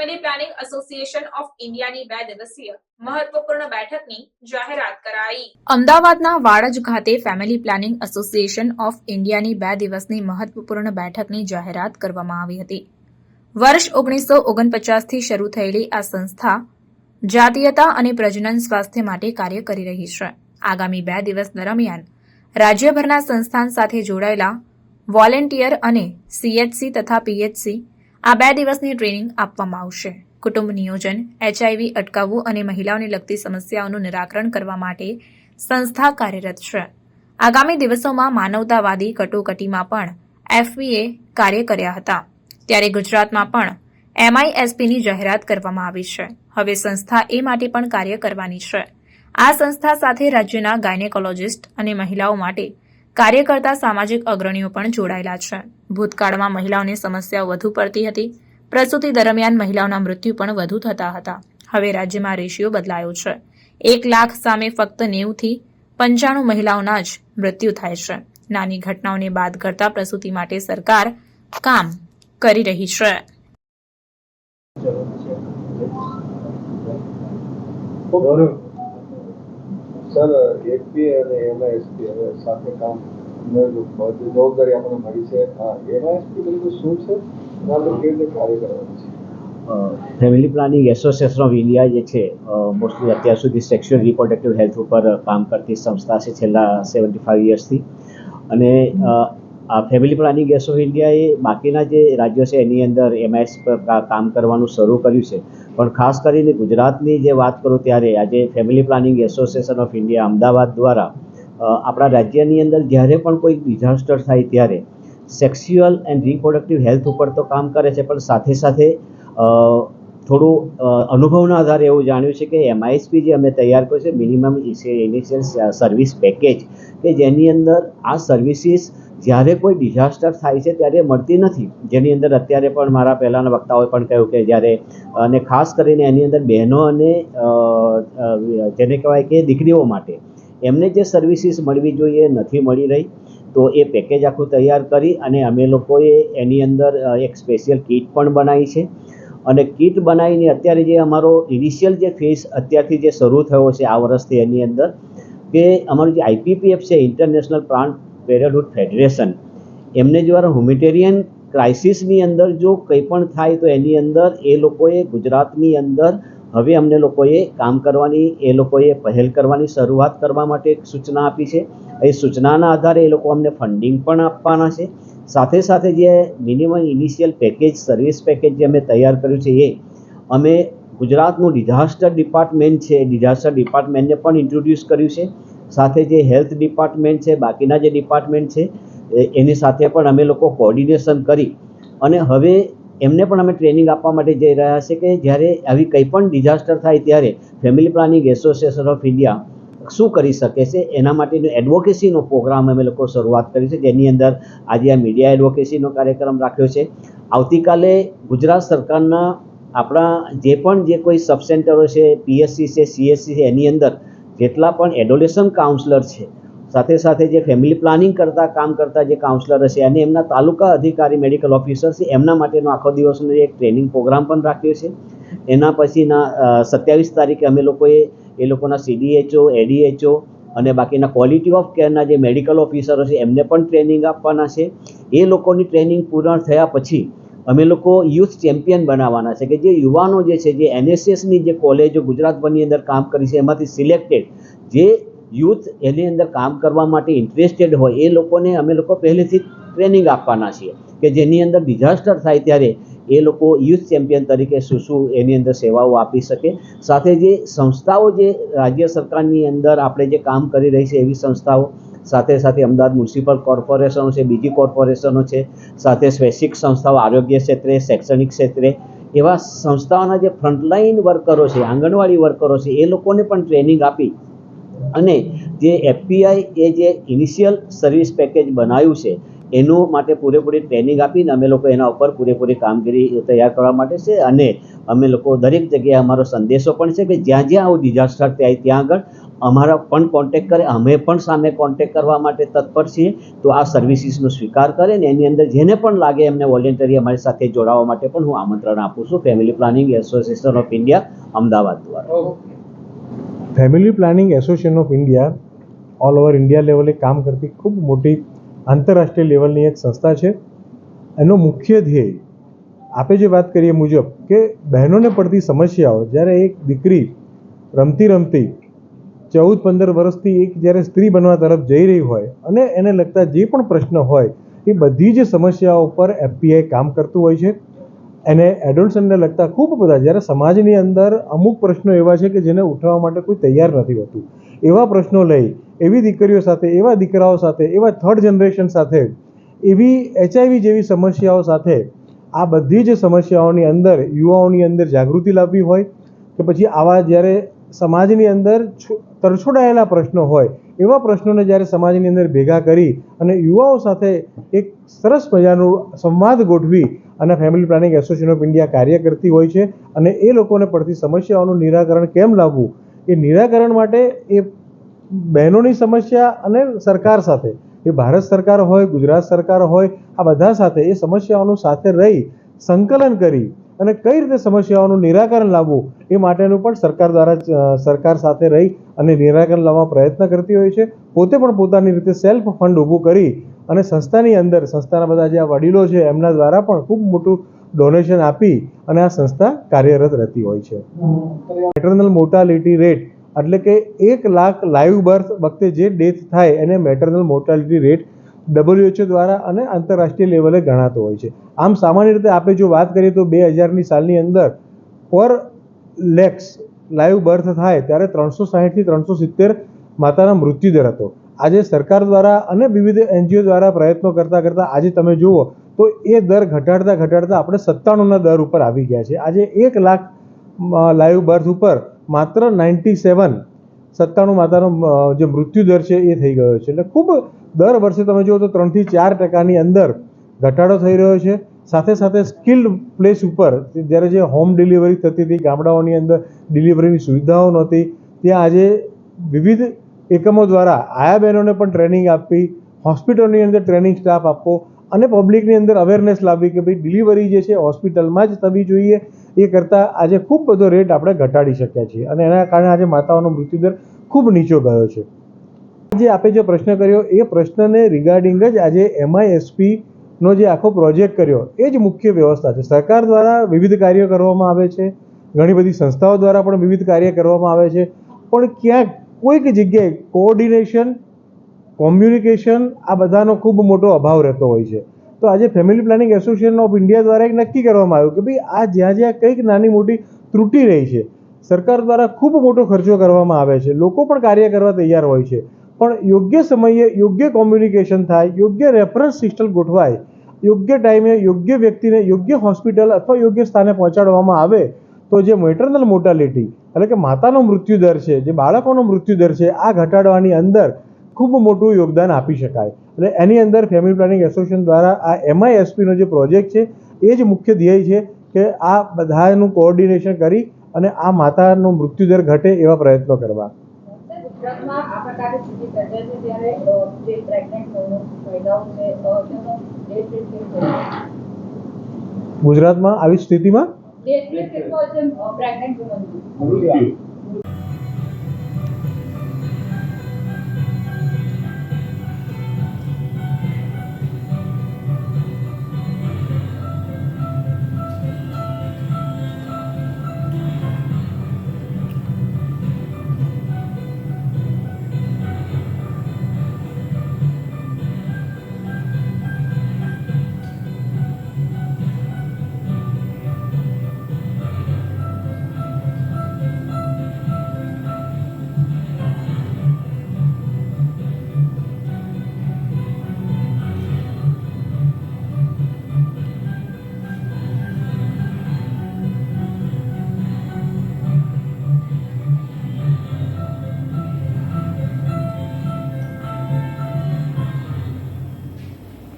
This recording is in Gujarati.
ફેમિલી પ્લાનિંગ એસોસિએશન ઓફ ઇન્ડિયાની બે દિવસીય મહત્વપૂર્ણ બેઠકની જાહેરાત કરાઈ. અમદાવાદના વાડજ ખાતે ફેમિલી પ્લાનિંગ એસોસિએશન ઓફ ઇન્ડિયાની બે દિવસની મહત્વપૂર્ણ બેઠકની જાહેરાત કરવામાં આવી હતી. વર્ષ ઓગણીસો ઓગણપચાસથી શરૂ થયેલી આ સંસ્થા જાતીયતા અને પ્રજનન સ્વાસ્થ્ય માટે કાર્ય કરી રહી છે. આગામી બે દિવસ દરમિયાન રાજ્યભરના સંસ્થાન સાથે જોડાયેલા વોલેન્ટિયર અને સીએચસી તથા પીએચસી આ બે દિવસની ટ્રેનિંગ આપવામાં આવશે. કુટુંબ નિયોજન, એચઆઈવી અટકાવવું અને મહિલાઓને લગતી સમસ્યાઓનું નિરાકરણ કરવા માટે સંસ્થા કાર્યરત છે. આગામી દિવસોમાં માનવતાવાદી કટોકટીમાં પણ એફવીએ કાર્ય કર્યા હતા. ત્યારે ગુજરાતમાં પણ એમઆઈએસપીની જાહેરાત કરવામાં આવી છે. હવે સંસ્થા એ માટે પણ કાર્ય કરવાની છે. આ સંસ્થા સાથે રાજ્યના ગાયનેકોલોજિસ્ટ અને મહિલાઓ માટે કાર્ય કરતા સામાજિક અગ્રણીઓ પણ જોડાયેલા છે. ભૂતકાળમાં મહિલાઓની સમસ્યાઓ વધુ પડતી હતી. પ્રસૂતિ દરમિયાન મહિલાઓના મૃત્યુ પણ વધુ થતા હતા. હવે રાજ્યમાં રેશિયો બદલાયો છે. એક લાખ સામે ફક્ત નેવુંથી પંચાણું મહિલાઓના જ મૃત્યુ થાય છે. નાની ઘટનાઓને બાદ કરતા પ્રસૂતિ માટે સરકાર કામ કરી રહી છે. ગૌરવ. સર એપી અને એમઆઈએસપી હવે સાથે કામ બધી જવાબદારી આપણને મળી છે. હા એમઆઈએસપી બધું શું છે? આપણે કેવી રીતે કાર્ય કરવાનું છે? Family planning association of India જે છે મોસ્ટલી અત્યાર સુધી સેક્સ્યુઅલ રિપ્રોડક્ટિવ હેલ્થ ઉપર કામ કરતી સંસ્થા છે છેલ્લા સેવન્ટી ફાઇવ યર્સથી. અને ફેમિલી પ્લાનિંગ એસ ઓફ ઇન્ડિયાએ બાકીના જે રાજ્યો છે, એની અંદર એમઆઈએસ પર કામ કરવાનું શરૂ કર્યું છે. પણ ખાસ કરીને ગુજરાતની જે વાત કરું ત્યારે આજે family planning association of India Ahmedabad દ્વારા આપણા રાજ્યની અંદર જ્યારે પણ કોઈ ડિઝાસ્ટર થાય ત્યારે સેક્સ્યુઅલ એન્ડ રિપ્રોડક્ટિવ હેલ્થ ઉપર તો કામ કરે છે, પણ સાથે સાથે થોડું અનુભવના આધારે એવું જાણ્યું છે કે એમઆઈએસપી જે અમે તૈયાર કર્યું છે મિનિમમ ઇનિશિયલ સર્વિસ પેકેજ કે જેની અંદર આ સર્વિસીસ જ્યારે કોઈ ડિઝાસ્ટર થાય છે ત્યારે મળતી નથી. જેની અંદર અત્યારે પણ મારા પહેલાંના વક્તાઓએ પણ કહ્યું કે જ્યારે, અને ખાસ કરીને એની અંદર બહેનો અને જેને કહેવાય કે દીકરીઓ માટે, એમને જે સર્વિસીસ મળવી જોઈએ નથી મળી રહી, તો એ પેકેજ આખું તૈયાર કરી અને અમે લોકોએ એની અંદર એક સ્પેશિયલ કીટ પણ બનાવી છે. અને કીટ બનાવીને અત્યારે જે અમારો ઇનિશિયલ જે ફેઝ અત્યારથી જે શરૂ થયો છે આ વર્ષથી એની અંદર, કે અમારું જે આઈપીપીએફ છે ઇન્ટરનેશનલ પ્લાન્ટ પેરેન્ટહુડ ફેડરેશન એમને દ્વારા હ્યુમિટેરિયન ક્રાઇસિસની અંદર જો કંઈ પણ થાય તો એની અંદર એ લોકોએ ગુજરાતની અંદર, હવે અમને લોકોએ કામ કરવાની, એ લોકોએ પહેલ કરવાની શરૂઆત કરવા માટે એક સૂચના આપી છે. એ સૂચનાના આધારે એ લોકો અમને ફંડિંગ પણ આપવાના છે. સાથે સાથે જે minimum initial package service package જે અમે તૈયાર કર્યું છે એ, અમે ગુજરાતનું ડિઝાસ્ટર ડિપાર્ટમેન્ટ છે ડિઝાસ્ટર ડિપાર્ટમેન્ટને પણ ઇન્ટ્રોડ્યુસ કર્યું છે. સાથે જે હેલ્થ ડિપાર્ટમેન્ટ છે, બાકીના જે ડિપાર્ટમેન્ટ છે એની સાથે પણ અમે લોકો કોર્ડિનેશન કરી. અને હવે એમને પણ અમે ટ્રેનિંગ આપવા માટે જઈ રહ્યા છે કે જ્યારે આવી કંઈ પણ ડિઝાસ્ટર થાય ત્યારે family planning association of India શું કરી શકે છે? એના માટેનો એડવોકેસીનો પ્રોગ્રામ અમે લોકો શરૂઆત કરી છે, જેની અંદર આજે આ મીડિયા એડવોકેસીનો કાર્યક્રમ રાખ્યો છે. આવતીકાલે ગુજરાત સરકારના આપણા જે પણ જે કોઈ સબ સેન્ટરો છે પીએસસી છે સીએસસી છે, એની અંદર જેટલા પણ એડોલેશન કાઉન્સલર છે, સાથે સાથે જે ફેમિલી પ્લાનિંગ કરતા, કામ કરતા જે કાઉન્સલર હશે, અને એમના તાલુકા અધિકારી મેડિકલ ઓફિસર છે, એમના માટેનો આખો દિવસનો એક ટ્રેનિંગ પ્રોગ્રામ પણ રાખ્યો છે. એના પછીના સત્યાવીસ તારીખે અમે લોકોએ એ લોકોના સીડીએચઓ એડીએચઓ અને બાકીના ક્વોલિટી ઓફ કેરના જે મેડિકલ ઓફિસરો છે એમને પણ ટ્રેનિંગ આપવાના છે. એ લોકોની ટ્રેનિંગ પૂર્ણ થયા પછી અમે લોકો યુથ ચેમ્પિયન બનાવવાના છે કે જે યુવાનો જે છે, જે એનએસએસની જે કોલેજો ગુજરાતભરની અંદર કામ કરી છે, એમાંથી સિલેક્ટેડ જે યુથ એની અંદર કામ કરવા માટે ઇન્ટરેસ્ટેડ હોય, એ લોકોને અમે લોકો પહેલેથી ટ્રેનિંગ આપવાના છીએ કે જેની અંદર ડિઝાસ્ટર થાય ત્યારે એ લોકો યુથ ચેમ્પિયન તરીકે શું શું એની અંદર સેવાઓ આપી શકે. સાથે જે સંસ્થાઓ જે રાજ્ય સરકારની અંદર આપણે જે કામ કરી રહી છે એવી સંસ્થાઓ, સાથે સાથે અમદાવાદ મ્યુનિસિપલ કોર્પોરેશનો છે, બીજી કોર્પોરેશનો છે, સાથે સ્વૈચ્છિક સંસ્થાઓ, આરોગ્ય ક્ષેત્રે, શૈક્ષણિક ક્ષેત્રે, એવા સંસ્થાઓના જે ફ્રન્ટલાઇન વર્કરો છે, આંગણવાડી વર્કરો છે, એ લોકોને પણ ટ્રેનિંગ આપી અને જે એફપીઆઈ એ જે ઇનિશિયલ સર્વિસ પેકેજ બનાવ્યું છે એનું માટે પૂરેપૂરી ટ્રેનિંગ આપીને અમે લોકો એના ઉપર પૂરેપૂરી કામગીરી તૈયાર કરવા માટે છે અને અમે લોકો દરેક જગ્યાએ અમારો સંદેશો પણ છે કે જ્યાં જ્યાં આવું ડિઝાસ્ટર થાય ત્યાં આગળ અમારા પણ કોન્ટેક કરે અમે પણ સામે કોન્ટેક કરવા માટે તત્પર છીએ. તો આ સર્વિસીસનો સ્વીકાર કરે ને એની અંદર જેને પણ લાગે એમને વોલેન્ટરી અમારી સાથે જોડાવા માટે પણ હું આમંત્રણ આપું છું. Family planning association of India Ahmedabad દ્વારા. Family planning association of India all over India લેવલે કામ કરતી ખૂબ મોટી આંતરરાષ્ટ્રીય લેવલની એક સંસ્થા છે. એનો મુખ્ય ધ્યેય આપે જે વાત કરીએ મુજબ કે બહેનોને પડતી સમસ્યાઓ, જ્યારે એક દીકરી રમતી રમતી ચૌદ પંદર વર્ષથી એક જ્યારે સ્ત્રી બનવા તરફ જઈ રહી હોય અને એને લગતા જે પણ પ્રશ્ન હોય, એ બધી જ સમસ્યાઓ પર એફપીઆઈ કામ કરતું હોય છે. એને એડોલ્સનને લગતા ખૂબ બધા, જ્યારે સમાજની અંદર અમુક પ્રશ્નો એવા છે કે જેને ઉઠાવવા માટે કોઈ તૈયાર નથી હોતું. એવા પ્રશ્નો લઈ એવી દીકરીઓ સાથે, એવા દીકરાઓ સાથે, એવા થર્ડ જનરેશન સાથે, એવી એચઆઈવી જેવી સમસ્યાઓ સાથે આ બધી જ સમસ્યાઓની અંદર, યુવાઓની અંદર જાગૃતિ લાવવી હોય કે પછી આવા જ્યારે સમાજની અંદર તરછોડાયેલા પ્રશ્નો હોય, એવા પ્રશ્નોને જ્યારે સમાજની અંદર ભેગા કરી અને યુવાઓ સાથે એક સરસ મજાનું સંવાદ ગોઠવી અને family planning association of India કાર્ય કરતી હોય છે અને એ લોકોને પડતી સમસ્યાઓનું નિરાકરણ કેમ લાવવું? એ નિરાકરણ માટે એ બહેનોની સમસ્યા અને સરકાર સાથે. એ ભારત સરકાર હોય ગુજરાત સરકાર હોય આ બધા સાથે એ સમસ્યાઓનું સાથે રહી સંકલન કરી અને કઈ રીતે સમસ્યાઓનું નિરાકરણ લાવવું એ માટેનું પણ સરકાર દ્વારા સરકાર સાથે રહી અને નિરાકરણ લાવવા પ્રયત્ન કરતી હોય છે. પોતે પણ પોતાની રીતે સેલ્ફ ફંડ ઊભું કરી અને સંસ્થાની અંદર સંસ્થાના બધા જે આ વડીલો છે એમના દ્વારા પણ ખૂબ મોટું ડોનેશન આપી અને આ સંસ્થા કાર્યરત રહેતી હોય છે. ઇન્ટરનલ મોર્ટાલિટી રેટ એટલે કે એક લાખ લાઈવ બર્થ વખતે જે ડેથ થાય એને મેટરનલ મોર્ટાલિટી રેટ ડબલ્યુએચઓ દ્વારા અને આંતરરાષ્ટ્રીય લેવલે ગણાતો હોય છે. આમ સામાન્ય રીતે આપણે જો વાત કરીએ તો બે હજારની સાલની અંદર પર લેક્સ લાઈવ બર્થ થાય ત્યારે ત્રણસો સાહીઠથી ત્રણસો સિત્તેર માતાના મૃત્યુદર હતો. આજે સરકાર દ્વારા અને વિવિધ એનજીઓ દ્વારા પ્રયત્નો કરતાં કરતાં આજે તમે જુઓ તો એ દર ઘટાડતા ઘટાડતા આપણે સત્તાણુંના દર ઉપર આવી ગયા છે. આજે એક લાખ લાઈવ બર્થ ઉપર માત્ર નાઇન્ટી સેવન સત્તાણું માતાનો જે મૃત્યુદર છે એ થઈ ગયો છે. એટલે ખૂબ દર વર્ષે તમે જુઓ તો ત્રણથી ચાર ટકાની અંદર ઘટાડો થઈ રહ્યો છે. સાથે સાથે સ્કિલ્ડ પ્લેસ ઉપર જ્યારે જે હોમ ડિલિવરી થતી હતી, ગામડાઓની અંદર ડિલિવરીની સુવિધાઓ નહોતી, ત્યાં આજે વિવિધ એકમો દ્વારા આયા બહેનોને પણ ટ્રેનિંગ આપવી હોસ્પિટલની અંદર ટ્રેનિંગ સ્ટાફ આપવો અને પબ્લિકની અંદર અવેરનેસ લાવવી કે ભાઈ ડિલિવરી જે છે હોસ્પિટલમાં જ થવી જોઈએ. એ કરતાં આજે ખૂબ બધો રેટ આપણે ઘટાડી શક્યા છીએ. અને એના કારણે આજે માતાઓનો મૃત્યુદર ખૂબ નીચો ગયો છે. આજે આપે જે પ્રશ્ન કર્યો, એ પ્રશ્નને રિગાર્ડિંગ જ આજે એમઆઈએસપીનો જે આખો પ્રોજેક્ટ કર્યો, એ જ મુખ્ય વ્યવસ્થા છે. સરકાર દ્વારા વિવિધ કાર્યો કરવામાં આવે છે. ઘણી બધી સંસ્થાઓ દ્વારા પણ વિવિધ કાર્ય કરવામાં આવે છે. પણ ક્યાંક કોઈક જગ્યાએ કોઓર્ડિનેશન કોમ્યુનિકેશન આ બધાનો ખૂબ મોટો અભાવ રહેતો હોય છે. તો આજે family planning association of India દ્વારા એક નક્કી કરવામાં આવ્યું કે ભાઈ આ જ્યાં જ્યાં કંઈક નાની મોટી ત્રુટી રહી છે, સરકાર દ્વારા ખૂબ મોટો ખર્ચો કરવામાં આવે છે, લોકો પણ કાર્ય કરવા તૈયાર હોય છે, પણ યોગ્ય સમયે યોગ્ય કોમ્યુનિકેશન થાય, યોગ્ય રેફરન્સ સિસ્ટમ ગોઠવાય, યોગ્ય ટાઈમે યોગ્ય વ્યક્તિને યોગ્ય હોસ્પિટલ અથવા યોગ્ય સ્થાને પહોંચાડવામાં આવે, તો જે મેટરનલ મોર્ટાલિટી એટલે કે માતાનો મૃત્યુદર છે, જે બાળકોનો મૃત્યુદર છે, આ ઘટાડવાની અંદર ખૂબ મોટું યોગદાન આપી શકાય. એટલે એની અંદર ફેમિલી પ્લાનિંગ એસોસિએશન દ્વારા આ એમઆઈએસપીનો જે પ્રોજેક્ટ છે એ જ મુખ્ય ધ્યેય છે કે આ બધાનું કોઓર્ડિનેશન કરી અને આ માતાનો મૃત્યુદર ઘટે એવા પ્રયત્નો કરવા. ગુજરાતમાં આ પ્રકારે સ્થિતિ સર્જાય છે ત્યારે અ, જે પ્રેગ્નન્ટ મહિલાઓ છે અ, તેમનો ડેથ રેટ કેવો છે? ગુજરાતમાં આવી સ્થિતિમાં?